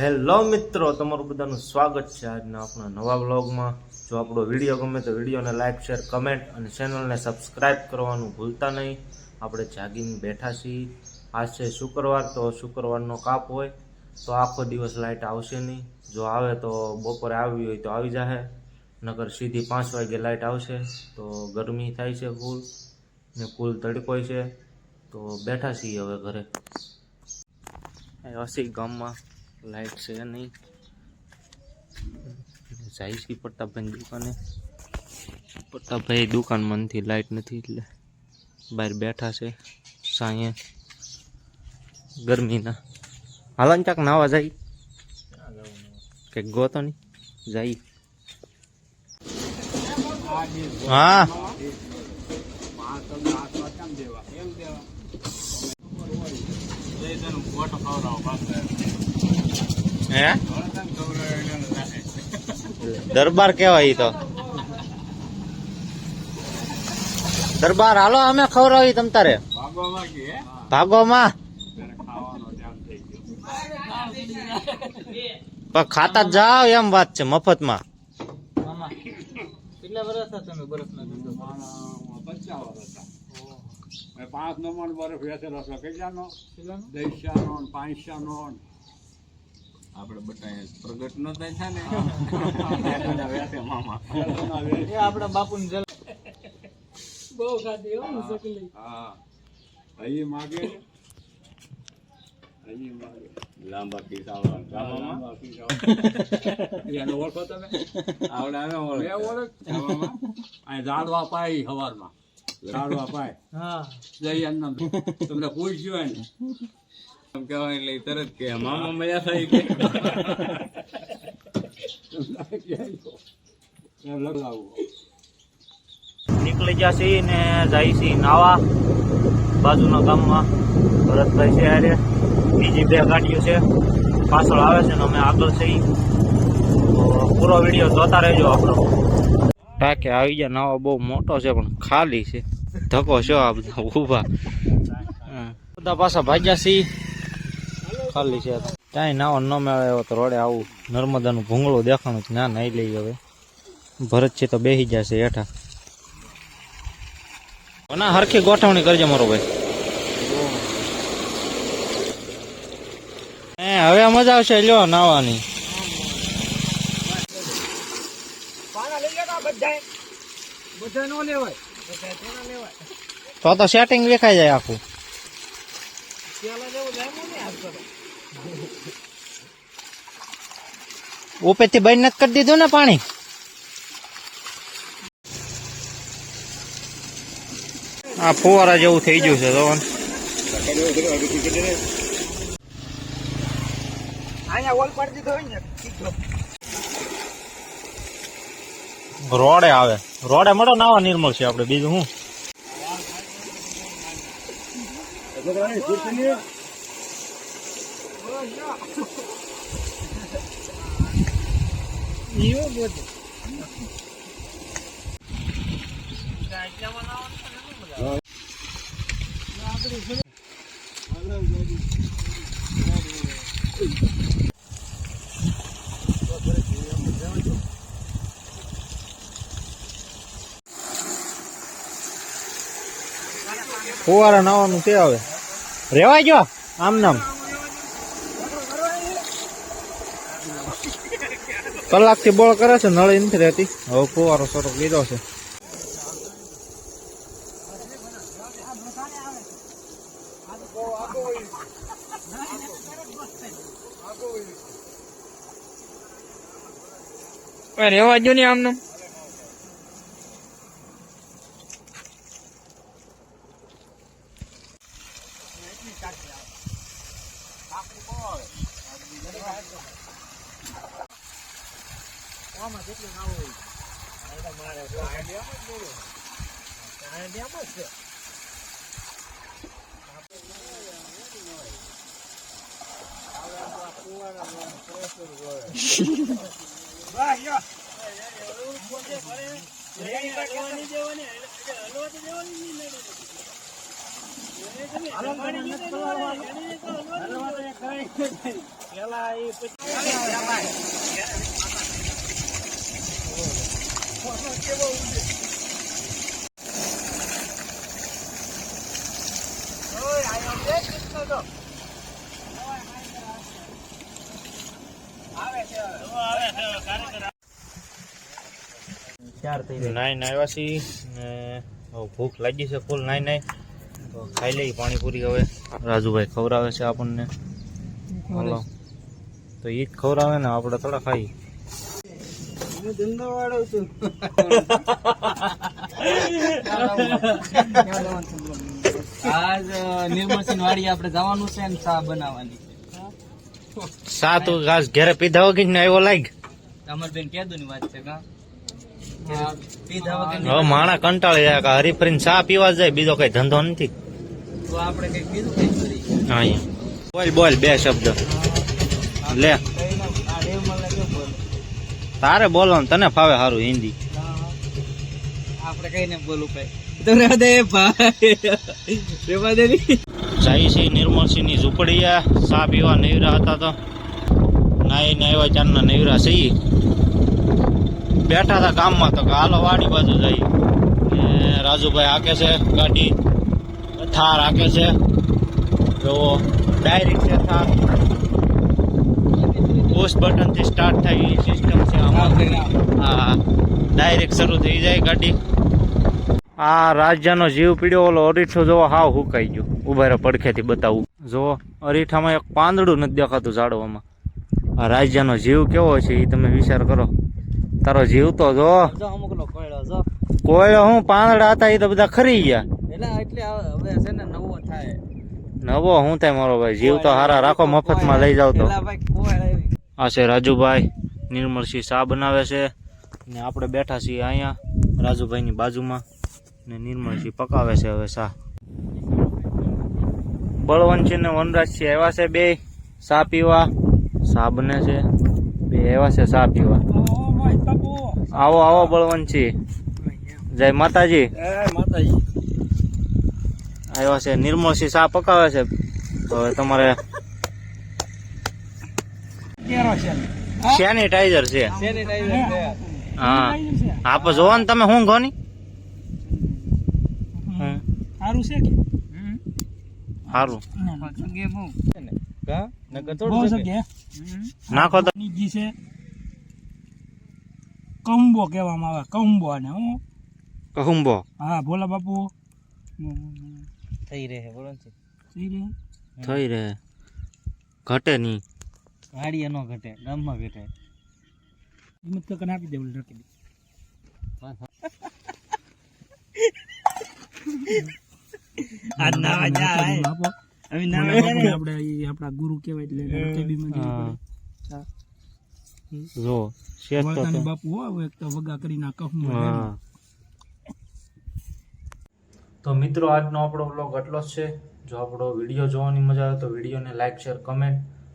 Hello મિત્રો, તમારું બધાનું સ્વાગત છે આજના આપણા નવા બ્લોગમાં જો આપણો વીડિયો ગમે તો વિડીયોને લાઇક શેર, કમેન્ટ અને ચેનલને સબસ્ક્રાઇબ કરવાનું ભૂલતા નહીં. આપણે જાગીને બેઠા છીએ. આજ છે શુક્રવાર, તો શુક્રવારનો કાપ હોય, તો આખો દિવસ લાઇટ આવશે નહીં. જો આવે તો બપોરે આવી હોય તો આવી જાહે. નગર સીધી પાંચ વાગે લાઇટ આવશે, તો ગરમી થાય છે ફૂલ ને ફૂલ તડકોય છે. તો બેઠા છીએ હવે ઘરે. હસી ગામમાં. લાઈટ છે નહીં. જાય છે પ્રતાપભાઈ દુકાને. પ્રતાપભાઈ દુકાન મનથી લાઈટ નથી એટલે બહાર બેઠા છે સાંજે ગરમીના. હાલન ચાક નાવા જાય? કે ગોતો નહીં? જાય. હા. દરબાર કેવાય તો. દરબાર, હાલો, અમે ખવડાવી તમ તારે. ભાગોમાં પણ ખાતા જાઓ એમ વાત છે, મફતમાં. કેટલા વર્ષ હતા તમે બરફના પાંચ નંબર બરફ વેચેલો હતો કેટલાનો? કેટલાનો? દૈશાનો ને પાંચસાનો ને. આપણે બધા પ્રગટ નો થાય છે ને? વેસે મામા. આપણા બાપુને જલ બહુ ખાધી હો હા. અહીં માગે. અહીં માગે. લાંબા કિસ્સા ગામમાં એને ઓળખો તમે? આવડે ઓળખે. અહીં ઝાડવા પાય હવારમાં. ઝાડવા પાય હા. જઈ એમના તમને પૂછ્યું ને એમ કહેવાય એટલે તરત કે મામા મજા થઈ કે નીકળી ગયા છીએ ને જાય છીએ નાવા બાજુના ગામમાં. ભરતભાઈ છે હારે. બીજી બે ગાડીઓ છે. પાછળ આવે છે ને અમે આગળ છીએ. પૂરો વીડિયો જોતા રહેજો આપણો. ટાકે આવી ગયા, નાવા બહુ મોટો છે, પણ ખાલી છે. ધક્કો છો આ બધા ઊભા. બધા પાછા ભાગ્યા સી ખાલી છે ક્યાંય નાવો ન મેળે એવો તો રોડે આવું નર્મદાનું ભૂંગળું દેખાણું ના નહીં લઈ હવે. ભરત છે તો બેસી જશે હેઠા. ના હરખી ગોઠવણી કરજે મારો ભાઈ. હવે મજા આવશે, લ્યો નાવાની. બધા નો લેવાય. તો તો સેટિંગ દેખાઈ જાય આખું. જાય ઉપરથી બંધ નથી કરી દીધું ને પાણી? આ ફુવારા જેવું થઈ ગયું છે તો અહીંયા ઓલ પાડી દીધો હોય ને. રોડે આવે. રોડે મોટો નાવા નિર્મળ છે આપણે બીજું શું? Thank બધું ફુવારા નાવાનું કે હવે. રેવાય ગયો આમ નામ. કલાકથી બોળ કરે છે, નળી નથી રહેતી. હવે ફુવારો શરૂ લીધો છે. રેવા આમાં કેટલું નાવું હોય. મારે ડેમ જ છે. પેલા એ પછી નાઈન આવ્યા છીએ ને ભૂખ લાગી છે ફૂલ નાઈ નાઈ. તો ખાઈ લઈ પાણીપુરી હવે. રાજુભાઈ ખવડાવે છે આપણને. હાલો. તો એ ખવડાવે ને આપણે થોડા આજ નિર્મલસિંહ વાડી આપણે જવાનું છે ને ચા બનાવવાની સા તો ઘાસ ઘેરે પીધા વગર ને આવ્યો લાગ. અમરબેન કેદુ ની વાત છે કા? હવે માણા કંટાળી જાય કે હરીફરીને ચા પીવા જાય બીજો કઈ ધંધો નથી. તો આપણે કંઈક બીજું કઈ કરીએ અહીંયા બોલ બોલ બે શબ્દ. લે કઈ ના આ દેવ મને કેવું બોલે તારે બોલવાનું તને ફાવે સારું હિન્દી. આપણે કઈ ને બોલું ભાઈ? તો દે ભાઈ. રહેવા દે જયસિંહ નિર્મળસિંહની ઝૂંપડીયા સા પીવા નૈરા હતા તો. નાઈ ને આવ્યા ચારના સહી બેઠા હતા ગામમાં તો હાલો વાડી બાજુ જઈ રાજુભાઈ હાકે છે ગાડી થાર હાકે છે. જો ડાયરેક્ટ છે થાર. પુશ બટનથી સ્ટાર્ટ થાય એ સિસ્ટમ છે આમાં. હા ડાયરેક્ટ શરૂ થઈ જાય ગાડી. આ રાજ્યનો જીવ પીડ્યો ઓલો અરીઠો જોવો હાવ હુકાઈ ગયો. ઊભા રહે પડખેથી બતાવું. જો અરીઠામાં એક પાંદડું નથી દેખાતું ઝાડવામાં. આ રાજ્યનો જીવ કેવો છે એ તમે વિચાર કરો. તારો જીવ તો જો. કોયડો હું પાંદડા હતા એ તો બધા ખરી ગયા. એટલે એટલે હવે છે ને નવો થાય. નવો હું થાય મારો ભાઈ? જીવ તો હારા રાખો મફતમાં લઈ જાવ તો. આ છે રાજુભાઈ નિર્મળસિંહ શાહ બનાવે છે. ને આપણે બેઠા છીએ અહીંયા રાજુભાઈની બાજુમાં. ને નિર્મળસિંહ પકાવે છે હવે શાહ. બળવંતસિંહ ને વનરાજસિંહ આવ્યા છે બે. શાહ પીવા. શાહ બને છે. બે આવ્યા છે શાહ પીવા. આવો આવો બળવંતસિંહ. જય માતાજી. આવ્યા છે નિર્મળસિંહ શાહ પકાવે છે. હવે તમારે સેનિટાઈઝર છે. સેનિટાઈઝર હા આપ જોવો ને તમે શું ઘોની? સારું છે કે? સારું નાખો તો. નીજી છે. કંબો કહેવામાં આવે કંબો ને હું. કહુંબો. હા ભોલા બાપુ. થઈ રહે બોલો થઈ રહે. ઘટે નહીં. ગાડીએ નો ઘટે ગામમાં ઘટે. હિંમત તો કને આપી દેવું રાખી દે બાપુ. આપણે ઈ આપણા ગુરુ કેવાય એટલે એને રકેબીમાં દેવી હા. પડે. જો શેત તો બાપુ હો એક તો વગા કરી ના કહું તો મિત્રો આજનો આપણો બ્લોગ આટલો જ છે. જો આપણો વીડિયો જોવાની મજા આવે તો વિડીયોને લાઈક શેર કમેન્ટ